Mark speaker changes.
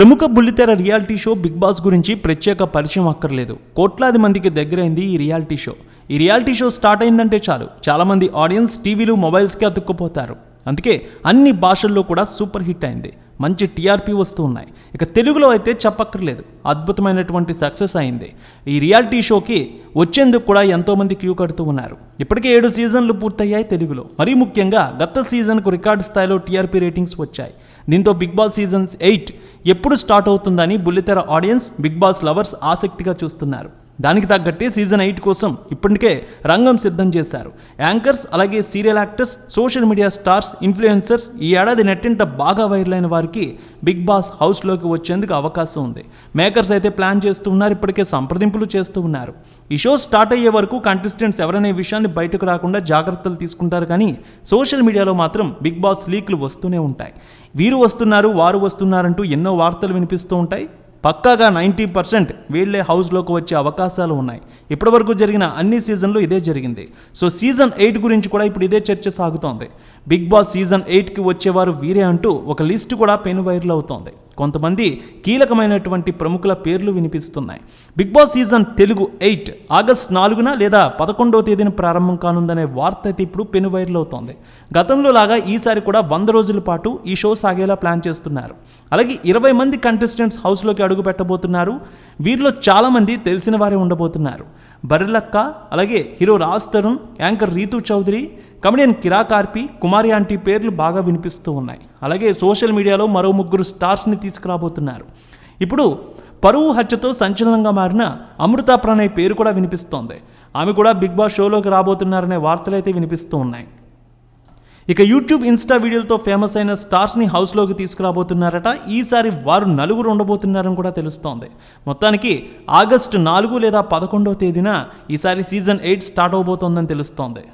Speaker 1: ప్రముఖ బుల్లితెర reality show big boss గురించి ప్రత్యేక పరిచయం అక్కర్లేదు. కోట్లాది మందికి దగ్గరైంది ఈ రియాలిటీ షో. ఈ రియాలిటీ షో స్టార్ట్ అయిందంటే చాలు. చాలామంది ఆడియన్స్ టీవీలు మొబైల్స్కి అతుక్కుపోతారు. అందుకే అన్ని భాషల్లో కూడా సూపర్ హిట్ అయింది. మంచి టీఆర్పీ వస్తూ ఉన్నాయి. ఇక తెలుగులో అయితే చెప్పక్కర్లేదు. అద్భుతమైనటువంటి సక్సెస్ అయింది. ఈ రియాలిటీ షోకి వచ్చేందుకు కూడా ఎంతోమంది క్యూ కడుతూ ఉన్నారు. ఇప్పటికే ఏడు సీజన్లు పూర్తయ్యాయి తెలుగులో. మరీ ముఖ్యంగా గత సీజన్కు రికార్డు స్థాయిలో టీఆర్పీ రేటింగ్స్ వచ్చాయి. దీంతో బిగ్ బాస్ సీజన్స్ ఎయిట్ ఎప్పుడు స్టార్ట్ అవుతుందని బుల్లితెర ఆడియన్స్ బిగ్ బాస్ లవర్స్ ఆసక్తిగా చూస్తున్నారు. దానికి తగ్గట్టే సీజన్ ఎయిట్ కోసం ఇప్పటికే రంగం సిద్ధం చేశారు. యాంకర్స్ అలాగే serial actors social media stars influencers ఈ ఏడాది నెట్టింట బాగా వైరల్ అయిన వారికి బిగ్ బాస్ హౌస్లోకి వచ్చేందుకు అవకాశం ఉంది. మేకర్స్ అయితే ప్లాన్ చేస్తూ ఉన్నారు ఇప్పటికే సంప్రదింపులు చేస్తూ ఉన్నారు. ఈ షో స్టార్ట్ అయ్యే వరకు కంటెస్టెంట్స్ ఎవరనే విషయాన్ని బయటకు రాకుండా జాగ్రత్తలు తీసుకుంటారు కానీ సోషల్ మీడియాలో మాత్రం బిగ్ బాస్ లీక్లు వస్తూనే ఉంటాయి. వీరు వస్తున్నారు వారు వస్తున్నారంటూ ఎన్నో వార్తలు వినిపిస్తూ ఉంటాయి. పక్కాగా నైంటీ పర్సెంట్ వీళ్ళే హౌస్లోకి వచ్చే అవకాశాలు ఉన్నాయి. ఇప్పటివరకు జరిగిన అన్ని సీజన్లు ఇదే జరిగింది. సో సీజన్ ఎయిట్ గురించి కూడా ఇప్పుడు ఇదే చర్చ సాగుతోంది. బిగ్ బాస్ సీజన్ ఎయిట్కి వచ్చేవారు వీరే అంటూ ఒక లిస్ట్ కూడా పెను వైర్లు అవుతోంది. కొంతమంది కీలకమైనటువంటి ప్రముఖుల పేర్లు వినిపిస్తున్నాయి. Bigg Boss season Telugu eight August నాలుగున లేదా పదకొండవ తేదీన ప్రారంభం కానుందనే వార్త అయితే ఇప్పుడు పెను వైరల్ అవుతోంది. గతంలో లాగా ఈసారి కూడా వంద రోజుల పాటు ఈ షో సాగేలా ప్లాన్ చేస్తున్నారు. అలాగే ఇరవై మంది కంటెస్టెంట్స్ హౌస్లోకి అడుగు పెట్టబోతున్నారు. వీరిలో చాలామంది తెలిసిన వారే ఉండబోతున్నారు. బర్రెలక్క అలాగే hero Raj Tarun anchor Rithu Chowdary comedian Kiraak RP Kumari aunty పేర్లు బాగా వినిపిస్తూ ఉన్నాయి. అలాగే సోషల్ మీడియాలో మరో ముగ్గురు స్టార్స్ని తీసుకురాబోతున్నారు. ఇప్పుడు పరువు హత్యతో సంచలనంగా మారిన అమృత ప్రణయ్ పేరు కూడా వినిపిస్తోంది. ఆమె కూడా బిగ్ బాస్ షోలోకి రాబోతున్నారనే వార్తలు అయితే వినిపిస్తూ ఉన్నాయి. ఇక యూట్యూబ్ ఇన్స్టా వీడియోలతో ఫేమస్ అయిన స్టార్స్ని హౌస్లోకి తీసుకురాబోతున్నారట. ఈసారి వారు నలుగురు ఉండబోతున్నారని కూడా తెలుస్తోంది. మొత్తానికి ఆగస్టు నాలుగు లేదా పదకొండవ తేదీన ఈసారి సీజన్ ఎయిట్ స్టార్ట్ అవబోతోందని తెలుస్తోంది.